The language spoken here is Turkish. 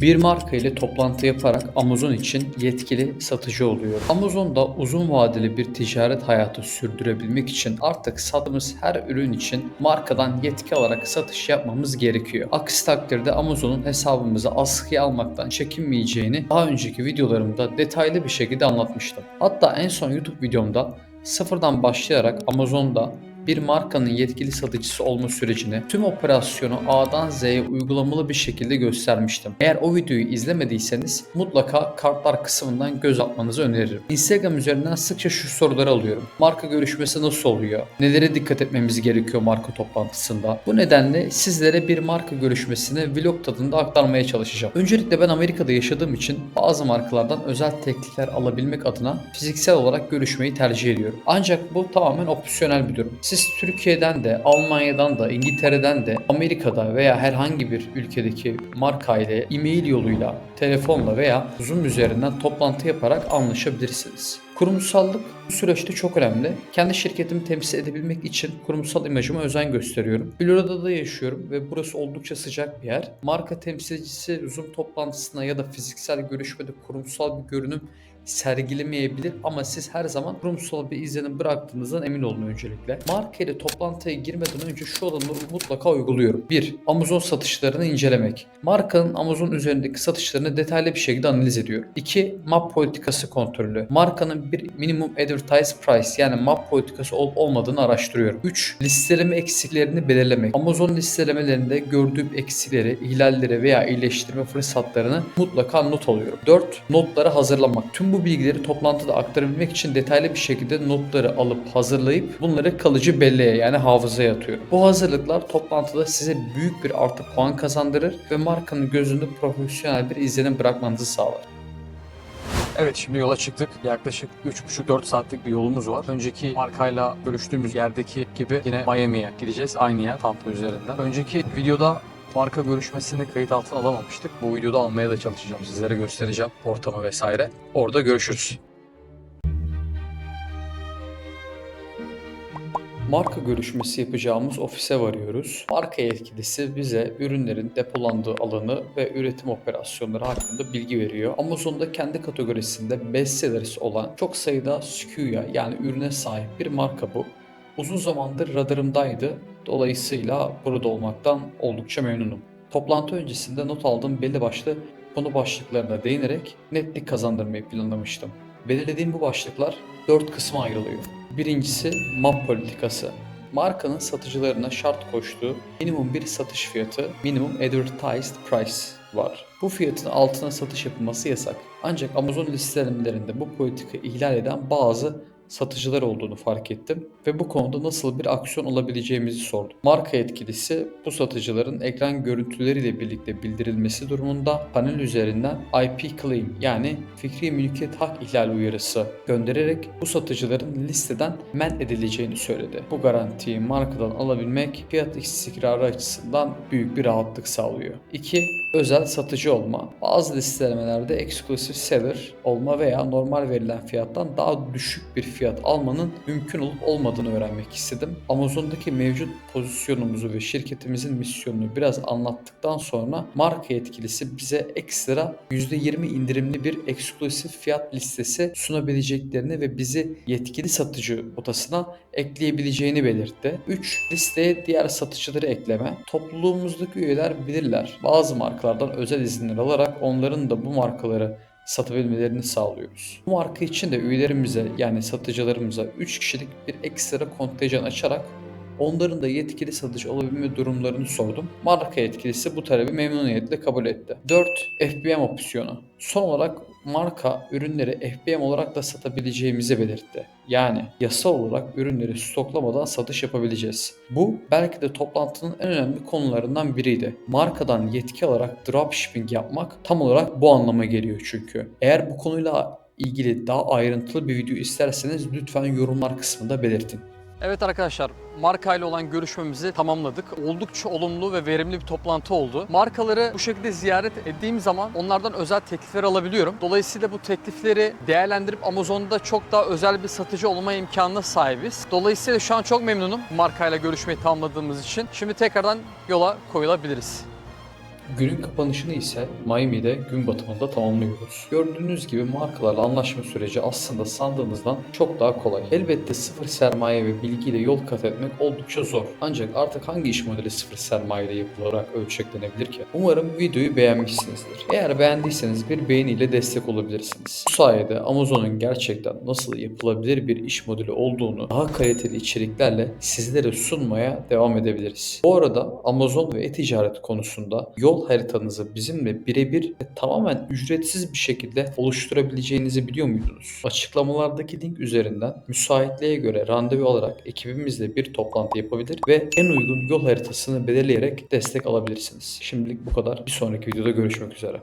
Bir marka ile toplantı yaparak Amazon için yetkili satıcı oluyor. Amazon'da uzun vadeli bir ticaret hayatı sürdürebilmek için artık sattığımız her ürün için markadan yetki alarak satış yapmamız gerekiyor. Aksi takdirde Amazon'un hesabımızı askıya almaktan çekinmeyeceğini daha önceki videolarımda detaylı bir şekilde anlatmıştım. Hatta en son YouTube videomda sıfırdan başlayarak Amazon'da bir markanın yetkili satıcısı olma sürecini tüm operasyonu A'dan Z'ye uygulamalı bir şekilde göstermiştim. Eğer o videoyu izlemediyseniz mutlaka kartlar kısmından göz atmanızı öneririm. Instagram üzerinden sıkça şu soruları alıyorum. Marka görüşmesi nasıl oluyor? Nelere dikkat etmemiz gerekiyor marka toplantısında? Bu nedenle sizlere bir marka görüşmesini vlog tadında aktarmaya çalışacağım. Öncelikle ben Amerika'da yaşadığım için bazı markalardan özel teklifler alabilmek adına fiziksel olarak görüşmeyi tercih ediyorum. Ancak bu tamamen opsiyonel bir durum. Siz Türkiye'den de, Almanya'dan da, İngiltere'den de, Amerika'da veya herhangi bir ülkedeki marka ile e-mail yoluyla, telefonla veya Zoom üzerinden toplantı yaparak anlaşabilirsiniz. Kurumsallık bu süreçte çok önemli. Kendi şirketimi temsil edebilmek için kurumsal imajıma özen gösteriyorum. Florida'da yaşıyorum ve burası oldukça sıcak bir yer. Marka temsilcisi Zoom toplantısına ya da fiziksel görüşmede kurumsal bir görünüm sergilemeyebilir ama siz her zaman kurumsal bir izlenim bıraktığınızdan emin olun öncelikle. Marka ile toplantıya girmeden önce şu adımları mutlaka uyguluyorum. 1. Amazon satışlarını incelemek. Markanın Amazon üzerindeki satışlarını detaylı bir şekilde analiz ediyorum. 2. Map politikası kontrolü. Markanın bir minimum advertise price yani map politikası olup olmadığını araştırıyorum. 3. Listeleme eksiklerini belirlemek. Amazon listelemelerinde gördüğüm eksikleri, ihlalleri veya iyileştirme fırsatlarını mutlaka not alıyorum. 4. Notları hazırlamak. Tüm bu bilgileri toplantıda aktarabilmek için detaylı bir şekilde notları alıp hazırlayıp bunları kalıcı belleğe yani hafızaya atıyorum. Bu hazırlıklar toplantıda size büyük bir artı puan kazandırır ve markanın gözünde profesyonel bir izlenim bırakmanızı sağlar. Evet şimdi yola çıktık. Yaklaşık 3,5-4 saatlik bir yolumuz var. Önceki markayla görüştüğümüz yerdeki gibi yine Miami'ye gideceğiz. Aynı yer Tampa üzerinden. Önceki videoda marka görüşmesini kayıt altına alamamıştık. Bu videoda almaya da çalışacağım. Sizlere göstereceğim ortamı vesaire. Orada görüşürüz. Marka görüşmesi yapacağımız ofise varıyoruz. Marka yetkilisi bize ürünlerin depolandığı alanı ve üretim operasyonları hakkında bilgi veriyor. Amazon'da kendi kategorisinde bestsellers olan çok sayıda SKU'ya yani ürüne sahip bir marka bu. Uzun zamandır radarımdaydı. Dolayısıyla burada olmaktan oldukça memnunum. Toplantı öncesinde not aldığım belli başlı konu başlıklarına değinerek netlik kazandırmayı planlamıştım. Belirlediğim bu başlıklar dört kısma ayrılıyor. Birincisi map politikası. Markanın satıcılarına şart koştuğu minimum bir satış fiyatı, minimum advertised price var. Bu fiyatın altına satış yapılması yasak. Ancak Amazon listelemelerinde bu politika ihlal eden bazı satıcılar olduğunu fark ettim ve bu konuda nasıl bir aksiyon alabileceğimizi sordum. Marka yetkilisi bu satıcıların ekran görüntüleriyle birlikte bildirilmesi durumunda panel üzerinden IP claim yani fikri mülkiyet hak ihlali uyarısı göndererek bu satıcıların listeden men edileceğini söyledi. Bu garantiyi markadan alabilmek fiyat istikrarı açısından büyük bir rahatlık sağlıyor. 2. Özel satıcı olma. Bazı listelemelerde exclusive seller olma veya normal verilen fiyattan daha düşük bir fiyat almanın mümkün olup olmadığını öğrenmek istedim. Amazon'daki mevcut pozisyonumuzu ve şirketimizin misyonunu biraz anlattıktan sonra marka yetkilisi bize ekstra %20 indirimli bir eksklusif fiyat listesi sunabileceklerini ve bizi yetkili satıcı odasına ekleyebileceğini belirtti. 3. Listeye diğer satıcıları ekleme. Topluluğumuzdaki üyeler bilirler. Bazı markalardan özel izinler alarak onların da bu markaları satabilmelerini sağlıyoruz. Bu marka için de üyelerimize yani satıcılarımıza 3 kişilik bir ekstra kontenjan açarak onların da yetkili satıcı olabilme durumlarını sordum. Marka yetkilisi bu talebi memnuniyetle kabul etti. 4. FBM opsiyonu. Son olarak marka ürünleri FBM olarak da satabileceğimizi belirtti. Yani yasal olarak ürünleri stoklamadan satış yapabileceğiz. Bu belki de toplantının en önemli konularından biriydi. Markadan yetki alarak dropshipping yapmak tam olarak bu anlama geliyor çünkü. Eğer bu konuyla ilgili daha ayrıntılı bir video isterseniz lütfen yorumlar kısmında belirtin. Evet arkadaşlar markayla olan görüşmemizi tamamladık. Oldukça olumlu ve verimli bir toplantı oldu. Markaları bu şekilde ziyaret ettiğim zaman onlardan özel teklifler alabiliyorum. Dolayısıyla bu teklifleri değerlendirip Amazon'da çok daha özel bir satıcı olma imkanına sahibiz. Dolayısıyla şu an çok memnunum markayla görüşmeyi tamamladığımız için. Şimdi tekrardan yola koyulabiliriz. Günün kapanışını ise Miami'de gün batımında tamamlıyoruz. Gördüğünüz gibi markalarla anlaşma süreci aslında sandığınızdan çok daha kolay. Elbette sıfır sermaye ve bilgiyle yol kat etmek oldukça zor. Ancak artık hangi iş modeli sıfır sermaye ile yapılarak ölçeklenebilir ki? Umarım videoyu beğenmişsinizdir. Eğer beğendiyseniz bir beğeniyle destek olabilirsiniz. Bu sayede Amazon'un gerçekten nasıl yapılabilir bir iş modeli olduğunu daha kaliteli içeriklerle sizlere sunmaya devam edebiliriz. Bu arada Amazon ve e-ticaret konusunda yol haritanızı bizimle birebir tamamen ücretsiz bir şekilde oluşturabileceğinizi biliyor muydunuz? Açıklamalardaki link üzerinden müsaitliğe göre randevu alarak ekibimizle bir toplantı yapabilir ve en uygun yol haritasını belirleyerek destek alabilirsiniz. Şimdilik bu kadar. Bir sonraki videoda görüşmek üzere.